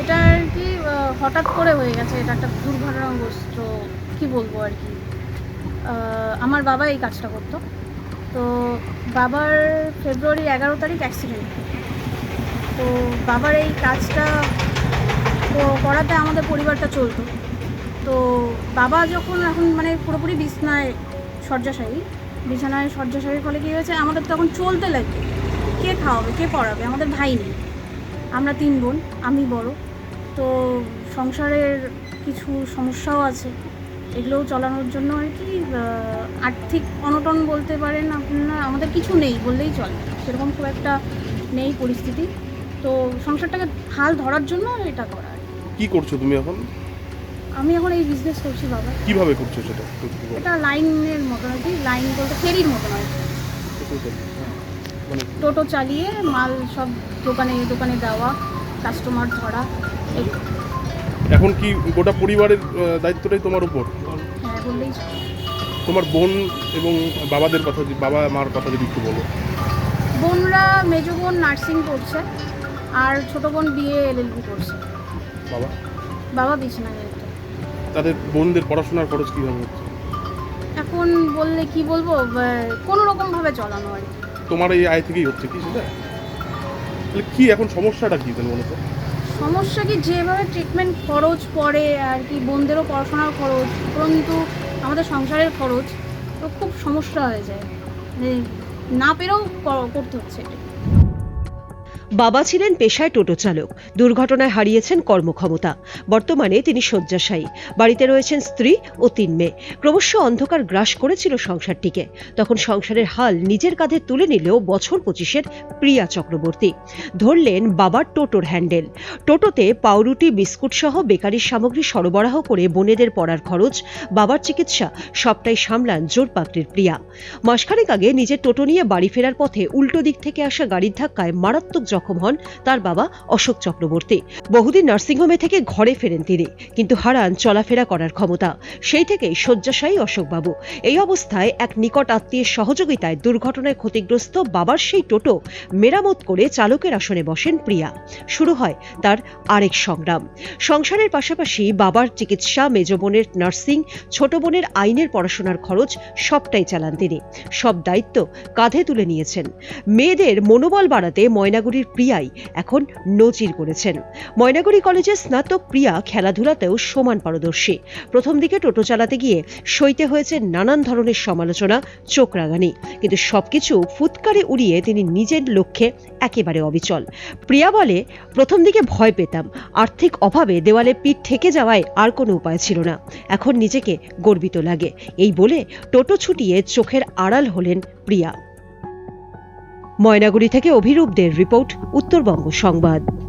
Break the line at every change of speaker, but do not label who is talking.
এটা আর কি হঠাৎ করে হয়ে গেছে, এটা একটা দুর্ঘটনাগ্রস্ত কি বলব আর কি। আমার বাবা এই কাজটা করতো। তো বাবার ফেব্রুয়ারি এগারো তারিখ অ্যাক্সিডেন্ট তো বাবার এই কাজটা, তো করাতে আমাদের পরিবারটা চলতো। তো বাবা যখন এখন মানে পুরোপুরি বিছনায় শয্যাশায়ী, বিছানায় শয্যাশায়ীর ফলে কী হয়েছে, আমাদের তখন চলতে লাগে। কে খাওয়াবে, কে পড়াবে, আমাদের ভাই নেই। আমরা তিন বোন আমি বড়। তো সংসারের কিছু সমস্যাও আছে। এগুলোও চালানোর জন্য আর কি আর্থিক অনটন বলতে পারেন আপনারা আমাদের কিছু নেই বললেই চলে। সেরকম খুব একটা নেই পরিস্থিতি। তো সংসারটাকে হাল ধরার জন্য এটা করা কি।
করছ তুমি এখন?
আমি এখন এই বিজনেস করছি বাবা।
কীভাবে করছ সেটা?
এটা লাইনের মতন আর কি লাইন বলতে ফেরির মতন আর কি। টোটো চালিয়ে মাল সব দোকানে দোকানে দেওয়া কাস্টমার ধরা এই।
এখন কি গোটা পরিবারের দায়িত্বটাই তোমার উপর?
হ্যাঁ বললেই চলে।
তোমার বোন এবং বাবাদের কথা যদি- বাবা মার কথা যদি একটু বলো।
বোনরা মেজো বোন নার্সিং করছে আর ছোট বোন বিএ এলএলবি করছে।
বাবা?
বাবা বিছানায় রয়েছে।
তাদের বোনদের পড়াশোনার খরচ কীভাবে হচ্ছে?
এখন বললে কি বলব কোনো রকমভাবে চলানো আর কি।
তোমার এই আয় থেকেই হচ্ছে কি সেটা? তাহলে কি এখন সমস্যাটা কি তাহলে বলো তো?
সমস্যা কি? যেভাবে ট্রিটমেন্ট খরচ পড়ে আর কি, বোনদেরও পড়াশোনার খরচ, উপরন্তু আমাদের সংসারের খরচ, তো খুব সমস্যা হয়ে যায়। মানে না পেরেও করতে হচ্ছে এটা।
বাবা ছিলেন পেশায় টোটো চালক। দুর্ঘটনায় হারিয়েছেন কর্মক্ষমতা। বর্তমানে তিনি শয্যাশায়ী। বাড়িতে রয়েছেন স্ত্রী ও তিন মেয়ে। ক্রমশ অন্ধকার গ্রাস করেছিল সংসারটিকে। তখন সংসারের হাল নিজের কাঁধে তুলে নিলেও বছর পঁচিশের প্রিয়া চক্রবর্তী। ধরলেন বাবার টোটোর হ্যান্ডেল। টোটোতে পাউরুটি, বিস্কুট সহ বেকারির সামগ্রী সরবরাহ করে বোনেদের পড়ার খরচ, বাবার চিকিৎসা, সবটাই সামলান জোর পাত্রের প্রিয়া। মাসখানেক আগে নিজের টোটো নিয়ে বাড়ি ফেরার পথে উল্টো দিক থেকে আসা গাড়ির ধাক্কায় মারাত্মক জখম হন তার বাবা অশোক চক্রবর্তী। বহুদিন নার্সিংহোমে থেকে ঘরে ফেরেন তিনি, কিন্তু হারান চলাফেরা করার ক্ষমতা। সেই থেকেই শয্যাশায়ী অশোকবাবু। এই অবস্থায় এক নিকট আত্মীয়ের সহযোগিতায় দুর্ঘটনায় ক্ষতিগ্রস্ত বাবার সেই টোটো মেরামত করে চালকের আসনে বসেন প্রিয়া। শুরু হয় তার আরেক সংগ্রাম। সংসারের পাশাপাশি বাবার চিকিৎসা, মেজ বোনের নার্সিং, ছোট বোনের আইনের পড়াশোনার খরচ সবটাই চালান তিনি। সব দায়িত্ব কাঁধে তুলে নিয়েছেন। মেয়েদের মনোবল বাড়াতে ময়নাগুড়ির প্রিয়াই এখন নজির করেছেন। ময়নাগুড়ি কলেজের স্নাতক প্রিয়া খেলাধুলাতেও সমান পারদর্শী। প্রথম দিকে টোটো চালাতে গিয়ে সইতে হয়েছে নানান ধরনের সমালোচনা চোখ রাগানি কিন্তু সবকিছু ফুৎকারে উড়িয়ে তিনি নিজের লক্ষ্যে একেবারে অবিচল। প্রিয়া বলে, প্রথম দিকে ভয় পেতাম। আর্থিক অভাবে দেওয়ালে পিঠ ঠেকে যাওয়ায় আর কোনো উপায় ছিল না। এখন নিজেকে গর্বিত লাগে। এই বলে টোটো ছুটিয়ে চোখের আড়াল হলেন প্রিয়া। ময়নাগুড়ি থেকে অভিরূপদের রিপোর্ট উত্তরবঙ্গ সংবাদ।